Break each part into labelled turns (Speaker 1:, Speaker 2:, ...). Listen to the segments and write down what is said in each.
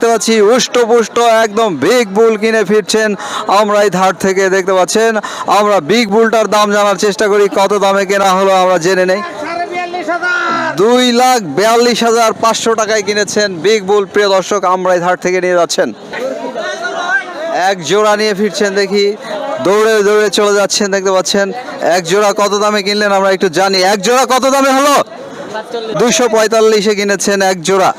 Speaker 1: দেখতে পাচ্ছি উষ্ট পুষ্ট একদম বিগ বুল কিনে ফিরছেন। আমরা এই ধার থেকে দেখতে পাচ্ছেন, আমরা বিগ বুলটার দাম জানার চেষ্টা করি, কত দামে কেনা হলো আমরা জেনে নেই। দুই লাখ বিয়াল্লিশ হাজার পাঁচশো টাকায় কিনেছেন বিগ বুল প্রিয় দর্শক, আমরা এই ধার থেকে নিয়ে যাচ্ছেন। এক জোড়া নিয়ে ফিরছেন দেখি, দৌড়ে দৌড়ে চলে যাচ্ছেন, দেখতে পাচ্ছেন। এক জোড়া কত দামে কিনলেন আমরা একটু জানি। এক জোড়া কত দামে হলো? দুইশো পঁয়তাল্লিশে কিনেছেন এক জোড়া।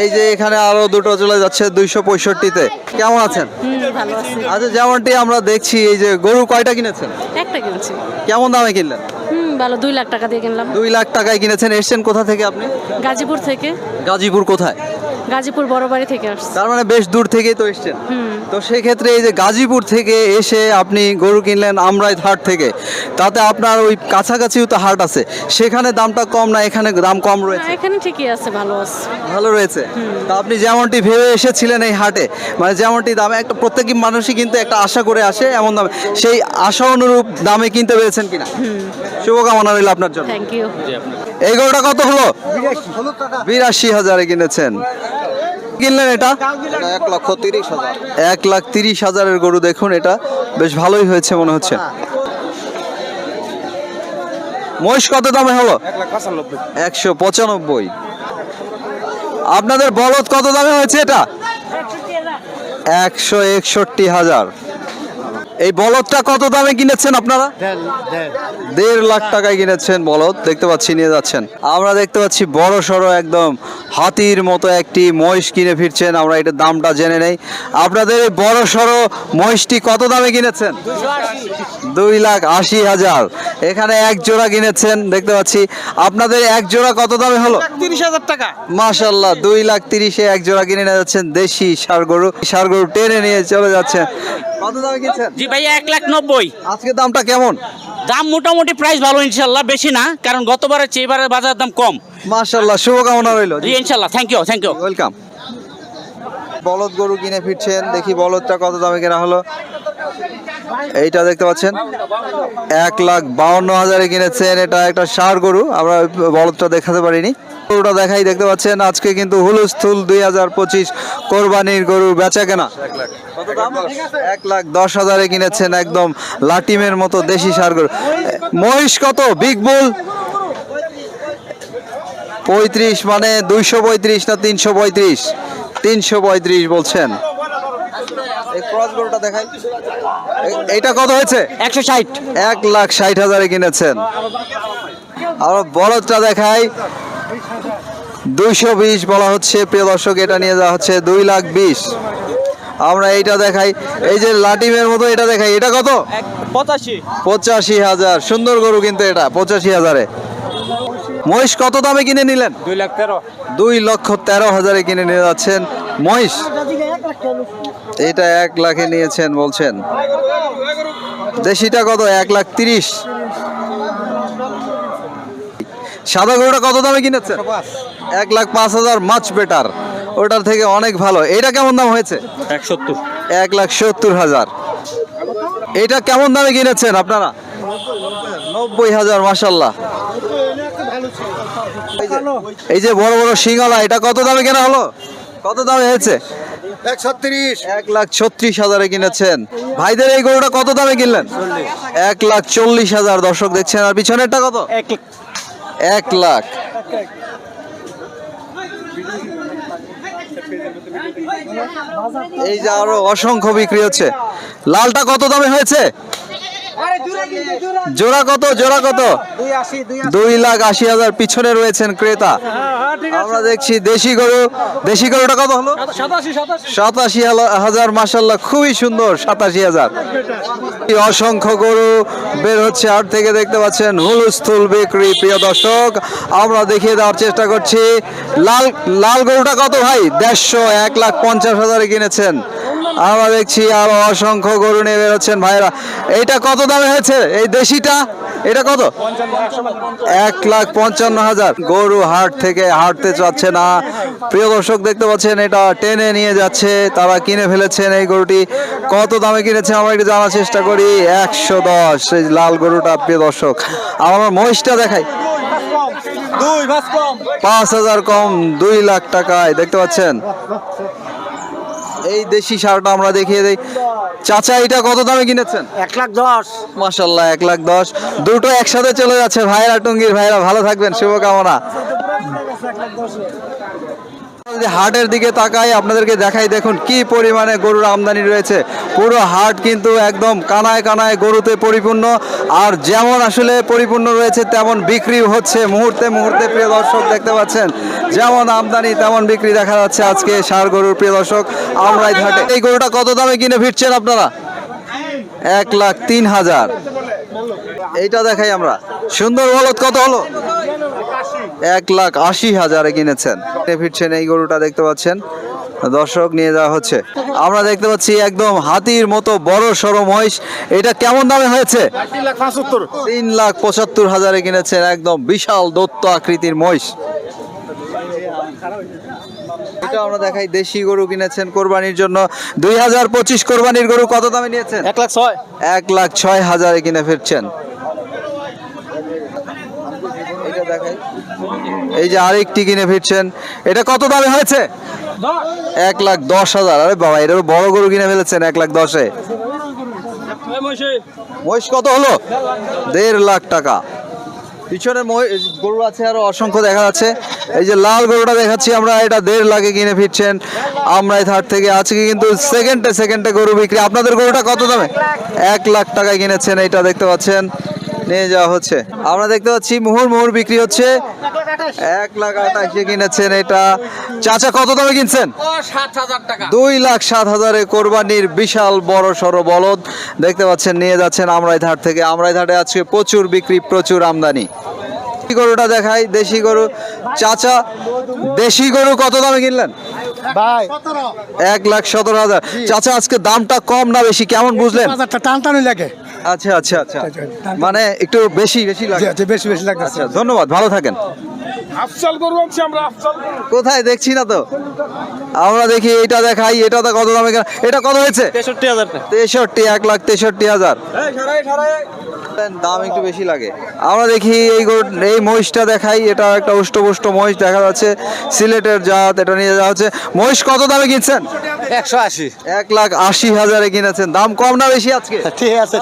Speaker 1: এই যে এখানে আরও দুটো চলে যাচ্ছে দুইশো পঁয়ষট্টিতে। কেমন আছেন?
Speaker 2: হুম ভালো আছি।
Speaker 1: আচ্ছা যেমনটি আমরা দেখছি এই যে গরু কয়টা কিনেছেন?
Speaker 2: একটা কিনেছি।
Speaker 1: কেমন দামে কিনলেন?
Speaker 2: ভালো দুই লাখ টাকা দিয়ে কিনলাম।
Speaker 1: দুই লাখ টাকায় কিনেছেন এসছেন কোথা থেকে আপনি?
Speaker 2: গাজীপুর থেকে।
Speaker 1: গাজীপুর কোথায়?
Speaker 2: গাজীপুর বড় বাড়ি থেকে আসছি।
Speaker 1: তার মানে বেশ দূর থেকেই তো এসছেন।
Speaker 2: হুম।
Speaker 1: তো সেক্ষেত্রে এই যে গাজীপুর থেকে এসে আপনি গরু কিনলেন আমরাই হাট থেকে তাতে আপনার ওই কাছাকাছিও তো হাট আছে সেখানে দামটা কম না এখানে দাম কম রয়েছে?
Speaker 2: এখানে ঠিকই আছে ভালো আছে।
Speaker 1: ভালো রয়েছে। তা আপনি যেমনটি ভেবে এসেছিলেন এই হাটে মানে যেমনটি দামে একটা প্রত্যেক মানুষই কিন্তু একটা আশা করে আসে এমন দামে সেই আশা অনুরূপ দামে কিনতে পেরেছেন কিনা? শুভকামনা রইল আপনার জন্য।
Speaker 2: থ্যাংক ইউ
Speaker 1: এই গরুটা কত হলো? বিরাশি। হাজারে কিনেছেন। কিনলেন এটা?
Speaker 3: এক লক্ষ তিরিশ হাজার।
Speaker 1: এক লাখ তিরিশ হাজারের গরু দেখুন এটা বেশ ভালোই হয়েছে মনে হচ্ছে। মহিষ কত দামে হলো? একশো পঁচানব্বই। আপনাদের বলদ কত দামে হয়েছে এটা? একশো একষট্টি হাজার। এই বলদটা কত দামে কিনেছেন আপনারা? দেড় লাখ টাকায় কিনেছেন বলদ দেখতে পাচ্ছি নিয়ে যাচ্ছেন। আমরা দেখতে পাচ্ছি বড় সড়ো একদম হাতির মতো একটি মহিষ কিনে ফিরছেন আমরা এটার দামটা জেনে নেই। আপনাদের এই বড় সড়ো মহিষটি কত দামে কিনেছেন? দুই লাখ আশি হাজার। এখানে এক জোড়া কিনেছেন দেখতে পাচ্ছি। আপনাদের এক জোড়া কত দামে হলো?
Speaker 3: তিরিশ হাজার টাকা।
Speaker 1: মাশাল্লাহ দুই লাখ তিরিশে এক জোড়া কিনে নিয়ে যাচ্ছেন দেশি ষাড় গরু। সার গরু টেনে নিয়ে চলে যাচ্ছেন। কত দামে কিনছেন?
Speaker 4: জি ভাই এক লাখ নব্বই।
Speaker 1: আজকে দামটা কেমন?
Speaker 4: দাম মোটামুটি প্রাইস ভালো ইনশাল্লাহ বেশি না কারণ গতবারের চেয়ে এবারের বাজার দাম কম।
Speaker 1: মাশাল্লাহ শুভকামনা রইল।
Speaker 4: জি ইনশাল্লাহ thank you thank you
Speaker 1: welcome বলদ গরু কিনে ফিরছেন দেখি বলদটা কত দামে কেনা হলো। এইটা দেখতে পাচ্ছেন। এক লাখ বাউন্ন হাজারে কিনেছেন এটা একটা সার গরু, আমরা বলদটা দেখাতে পারিনি। গরুটা দেখাই, দেখতে পাচ্ছেন, আজকে কিন্তু হুলুস্থুল দুই হাজার পঁচিশ কোরবানির গরু বেচা কেনা এক লাখ দশ হাজারে কিনেছেন একদম লাটিমের মতো দেশি সার গরু। মহিষ কত? Big bull? পঁয়ত্রিশ মানে দুইশো পঁয়ত্রিশ না তিনশো পঁয়ত্রিশ? তিনশো পঁয়ত্রিশ বলছেন। ক্রস গরুটা দেখাই এইটা কত হয়েছে?
Speaker 4: একশো ষাট।
Speaker 1: এক লাখ ষাট হাজারে কিনেছেন। আর বলদটা দেখাই। দুইশো বিশ বলা হচ্ছে। প্রিয় দর্শক এটা নিয়ে যাওয়া হচ্ছে দুই লাখ বিশ। আমরা এইটা দেখাই। এই যে লাটিমের মতো এটা দেখাই। এটা কত?
Speaker 4: পঁচাশি।
Speaker 1: পঁচাশি হাজার। সুন্দর গরু কিন্তু এটা পঁচাশি হাজারে। মহিষ কত দামে কিনে নিলেন?
Speaker 4: দুই লাখ তেরো।
Speaker 1: দুই লক্ষ তেরো হাজারে কিনে নিয়ে যাচ্ছেন মহিষ। এটা এক লাখে নিয়েছেন বলছেন। দেশিটা কত? এক লাখ তিরিশ। সাদা গরুটা কত দামে কিনেছেন? এক লাখ পাঁচ হাজার মাছ বেটার ওটার থেকে অনেক ভালো। এটা কেমন দাম হয়েছে?
Speaker 4: এক সত্তর।
Speaker 1: এক লাখ সত্তর হাজার। এটা কেমন দামে কিনেছেন আপনারা? নব্বই হাজার মাসাল্লাহ এই যে বড় বড় সিঙ্গলা এটা কত দামে কেনা হলো? কত দামে হয়েছে? এক লাখ ছত্রিশ হাজারে কিনেছেন। ভাইদের এই গরুটা কত দামে কিনলেন? এক লাখ চল্লিশ হাজার দর্শক দেখছেন। আর পিছনেরটা কত?
Speaker 4: এক
Speaker 1: এক লাখ। এই যে আরও অসংখ্য বিক্রি হচ্ছে। লালটা কত দামে হয়েছে? জোড়া কত? জোড়া কত? দুই লাখ আশি হাজার পিছনে রয়েছেন ক্রেতা। আমরা দেখছি দেশি গরু। দেশি গরুটা কত হলো? সাতাশি হাজার মাসাল্লাহ খুবই সুন্দর সাতাশি হাজার। অসংখ্য গরু বের হচ্ছে আর থেকে দেখতে পাচ্ছেন হুলস্থুল বিক্রি। প্রিয় দর্শক আমরা দেখিয়ে দেওয়ার চেষ্টা করছি। লাল লাল গরুটা কত ভাই? দেড়শো এক লাখ পঞ্চাশ হাজারে কিনেছেন। আমরা দেখছি আরও অসংখ্য গরু নিয়ে বেরোচ্ছেন ভাইরা এইটা কত দামে হয়েছে? এই দেশিটা? এটা কত? এক লাখ পঞ্চান্ন হাজার। গরু হাট থেকে হাঁটতে চাচ্ছে না। প্রিয় দর্শক দেখতে পাচ্ছেন এটা টেনে নিয়ে যাচ্ছে। তারা কিনে ফেলেছেন এই গরুটি। কত দামে কিনেছে আমরা একটু জানার চেষ্টা করি। একশো দশ এই লাল গরুটা প্রিয় দর্শক। আমার মহিষটা দেখাই।
Speaker 3: পাঁচ
Speaker 1: হাজার কম দুই লাখ টাকায় দেখতে পাচ্ছেন। এই দেশি সারটা আমরা দেখিয়ে দিই। চাচা এটা কত দামে কিনেছেন?
Speaker 3: এক লাখ দশ।
Speaker 1: মাসাল্লাহ এক লাখ দশ। দুটো একসাথে চলে যাচ্ছে ভাইরা টুঙ্গির ভাইরা। ভালো থাকবেন শুভকামনা। হাটের দিকে তাকাই, আপনাদেরকে দেখাই দেখুন কি পরিমাণে গরুর আমদানি রয়েছে। পুরো হাট কিন্তু একদম কানায় কানায় গরুতে পরিপূর্ণ। আর যেমন আসলে পরিপূর্ণ রয়েছে, তেমন বিক্রি হচ্ছে মুহূর্তে মুহূর্তে, প্রিয় দর্শক দেখতে পাচ্ছেন। যেমন আমদানি, তেমন বিক্রি দেখা যাচ্ছে আজকে সার গরুর, প্রিয় দর্শক। আমরাই হাটে এই গরুটা কত দামে কিনে ফিরছেন আপনারা? এক লাখ তিন হাজার। এইটা দেখাই আমরা। সুন্দর বলদ কত হলো? এক লাখ আশি হাজারে কিনেছেন। ফিরছেন এই গরুটা দেখতে পাচ্ছেন। দর্শক নিয়ে যাওয়া হচ্ছে। আমরা দেখতে পাচ্ছি একদম হাতির মতো বড় সড়ো মহিষ। এটা কেমন দামে হয়েছে?
Speaker 3: তিন লাখ পঁচাত্তর।
Speaker 1: তিন লাখ পঁচাত্তর হাজারে কিনেছেন একদম বিশাল দত্ত আকৃতির মহিষ। এটা আমরা দেখাই দেশি গরু কিনেছেন কোরবানির জন্য। দুই হাজার পঁচিশ কোরবানির গরু কত দামে নিয়েছেন?
Speaker 3: এক লাখ ছয়।
Speaker 1: এক লাখ ছয় হাজারে কিনে ফিরছেন এটা দেখাই এই যে আরেকটি কিনে ফিরছেন। এটা কত দামে হয়েছে? এক লাখ দশ হাজার। আরে বাবা, এটা বড় গরু কিনে ফেলেছেন এক লাখ দশে। মহিষ কত হলো? দেড় লাখ টাকা। পিছনে গরু আছে আরও অসংখ্য দেখা যাচ্ছে। এই যে লাল গরুটা দেখাচ্ছি আমরা, এটা দেড় লাখে কিনে ফিরছেন। আমরা এই ধার থেকে আজকে কিন্তু সেকেন্ডে সেকেন্ডে গরু বিক্রি। আপনাদের গরুটা কত দামে? এক লাখ টাকায় কিনেছেন এটা দেখতে পাচ্ছেন। নিয়ে যাওয়া হচ্ছে। আমরা দেখতে পাচ্ছি মুহুর মুহুর বিক্রি হচ্ছে। এক লাখ আটাশে কিনেছেন এটা। চাচা কত দামে কিনছেন? দুই লাখ সাত হাজারে কোরবানির বিশাল বড় সড়ো বলদ। দেখতে পাচ্ছেন নিয়ে যাচ্ছেন আমরাই ধার থেকে। আমরাই ধারে আজকে প্রচুর বিক্রি প্রচুর আমদানি। গরুটা দেখাই দেশি গরু। চাচা দেশি গরু কত দামে কিনলেন?
Speaker 3: ভাই।
Speaker 1: এক লাখ সতেরো হাজার। চাচা আজকে দামটা কম না বেশি? কেমন বুঝলেন?
Speaker 5: বাজারটা লাগে।
Speaker 1: আচ্ছা আচ্ছা আচ্ছা। মানে একটু বেশি বেশি লাগে।
Speaker 5: বেশি বেশি লাগতেছে।
Speaker 1: আচ্ছা ধন্যবাদ ভালো থাকেন।
Speaker 3: আফসাল করব আমরা আফসাল
Speaker 1: কোথায়? দেখছি না তো। আমরা দেখি এটা দেখাই এটা তো কত দামে এটা কত হয়েছে?
Speaker 3: তেষট্টি হাজার
Speaker 1: তেষট্টি এক লাখ তেষট্টি হাজার। দাম একটু বেশি লাগে। আমরা দেখি এই গরু এই মহিষটা দেখাই এটা একটা উষ্টপুষ্ট মহিষ দেখা যাচ্ছে। সিলেটের জাত এটা নিয়ে যাওয়া হচ্ছে। মহিষ কত দামে কিনছেন?
Speaker 3: একশো আশি।
Speaker 1: এক লাখ আশি হাজারে কিনেছেন। দাম কম না বেশি আজকে?
Speaker 3: ঠিক আছে।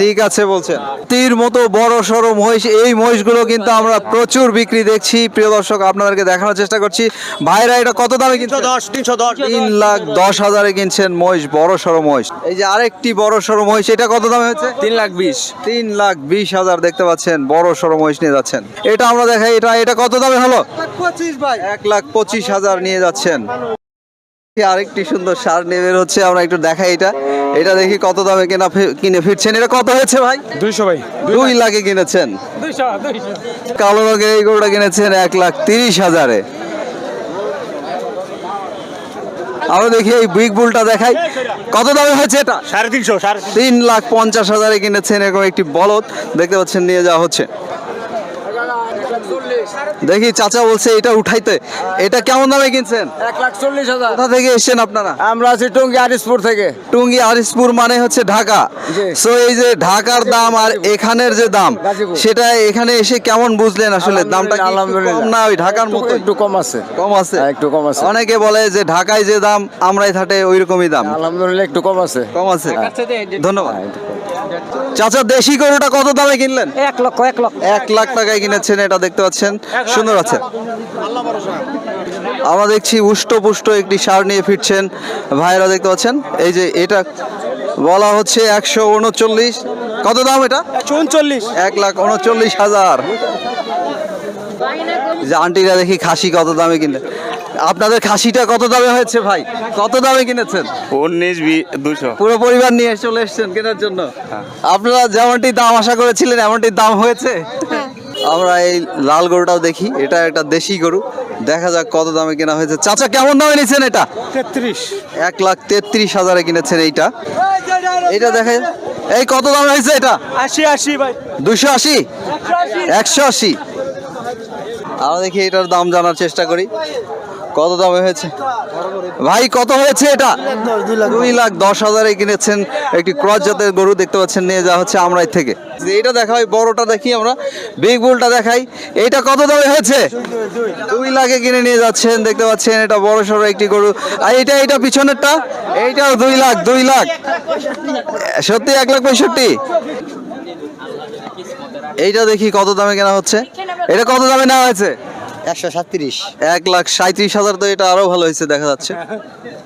Speaker 1: ঠিক আছে বলছেন। তীর মতো বড় সড়ো মহিষ। এই মহিষগুলো কিন্তু আমরা প্রচুর বিক্রি দেখছি। প্রিয় দর্শক আপনাদেরকে দেখানোর চেষ্টা করছি। ভাইরা এটা কত দামে কিনছেন?
Speaker 3: দশ তিনশো দশ।
Speaker 1: তিন লাখ দশ হাজারে কিনছেন মহিষ বড় সড়ো মহিষ। এই যে আরেকটি বড় সড়ো মহিষ এটা কত দামে হয়েছে?
Speaker 3: তিন লাখ বিশ।
Speaker 1: তিন লাখ বিশ হাজার দেখতে পাচ্ছেন বড় সড়ো মহিষ নিয়ে যাচ্ছেন। এটা আমরা দেখাই এটা এটা কত দামে হলো?
Speaker 3: পঁচিশ ভাই।
Speaker 1: এক লাখ পঁচিশ হাজার নিয়ে যাচ্ছেন। আরেকটি সুন্দর সার নিয়ে বের হচ্ছে আমরা একটু দেখাই এটা। এটা দেখি কত দামে কেনা কিনে ফিরছেন। এটা কত হয়েছে ভাই?
Speaker 3: দুইশো ভাই।
Speaker 1: দুই লাখে। কিনেছেন। কালো রঙের এই গরুটা কিনেছেন এক লাখ তিরিশ হাজারে। আমরা দেখি এই বিগ বুলটা দেখাই। কত দামে হয়েছে এটা?
Speaker 3: সাড়ে তিনশো সাড়ে
Speaker 1: তিন লাখ পঞ্চাশ হাজারে কিনেছেন এরকম একটি বলদ। দেখতে পাচ্ছেন নিয়ে যাওয়া হচ্ছে। দেখি চাচা বলছে এটা উঠাইতে। এটা কেমন দামে কিনছেন?
Speaker 3: এক লাখ চল্লিশ হাজার।
Speaker 1: কোথা থেকে এসেছেন আপনারা?
Speaker 3: আমরা আছি টঙ্গি আরিসপুর থেকে।
Speaker 1: টুঙ্গি আরিসপুর মানে হচ্ছে ঢাকা। সো এই যে ঢাকার দাম আর এখানের যে দাম সেটা এখানে এসে কেমন বুঝলেন আসলে? দামটা
Speaker 3: আলহামদুলিল্লাহ।
Speaker 1: কম? না ওই ঢাকার মতো
Speaker 3: একটু কম আছে।
Speaker 1: কম আছে?
Speaker 3: হ্যাঁ, একটু কম আছে।
Speaker 1: অনেকে বলে যে ঢাকায় যে দাম আমরাই থাটে ওই রকমই দাম।
Speaker 3: আলহামদুলিল্লাহ একটু কম আছে।
Speaker 1: কম আছে। ধন্যবাদ। চাচা দেশি গরুটা কত দামে কিনলেন?
Speaker 5: এক লক্ষ এক লক্ষ।
Speaker 1: এক লাখ টাকায় কিনেছেন এটা দেখতে পাচ্ছেন। সুন্দর আছে। আমরা দেখছি উষ্ট পুষ্ট একটি সার নিয়ে ফিরছেন। ভাইরা দেখতে পাচ্ছেন এই যে এটা বলা হচ্ছে একশো উনচল্লিশ। কত দাম এটা?
Speaker 3: উনচল্লিশ।
Speaker 1: এক লাখ উনচল্লিশ হাজার। যে আন্টিরা দেখি খাসি কত দামে কিনে আপনাদের খাসিটা কত দামে হয়েছে ভাই? কত দামে কিনেছেন?
Speaker 6: উনিশ দুশো।
Speaker 1: পুরো পরিবার নিয়ে চলে এসেছেন কেনার জন্য। আপনারা যেমনটি দাম আশা করেছিলেন এমনটি দাম হয়েছে? আমরা এই লাল গরুটাও দেখি। এটা একটা দেশি গরু। দেখা যাক কত দামে কেনা হয়েছে। চাচা কেমন দামে নিয়েছেন এটা?
Speaker 5: তেত্রিশ।
Speaker 1: এক লাখ তেত্রিশ হাজারে কিনেছেন এইটা। এইটা দেখে এই কত দাম হয়েছে এটা?
Speaker 3: আশি আশি ভাই।
Speaker 1: দুশো আশি। একশো আশি। আমরা দেখি এটার দাম জানার চেষ্টা করি। কত দামে হয়েছে? ভাই, কত হয়েছে এটা? দুই লাখ দশ হাজারে কিনেছেন একটি ক্রস জাতের গরু, দেখতে পাচ্ছেন, নিয়ে যাওয়া হচ্ছে আমরাই থেকে। এইটা দেখা হয় বড়টা দেখি আমরা। বিগ বুলটা দেখাই। এইটা কত দামে হয়েছে? দুই লাখে কিনে নিয়ে যাচ্ছেন, দেখতে পাচ্ছেন, এটা বড় সড়ো একটি গরু। আর এটা এটা পিছনেরটা? এইটাও দুই লাখ দুই লাখ। সত্যি এক লাখ পঁয়ষট্টি? এইটা দেখি কত দামে কেনা হচ্ছে। এটা কত দামে নেওয়া হয়েছে?
Speaker 5: একশো সাঁত্রিশ।
Speaker 1: এক লাখ সাঁত্রিশ হাজার তো এটা আরও ভালো হয়েছে দেখা যাচ্ছে।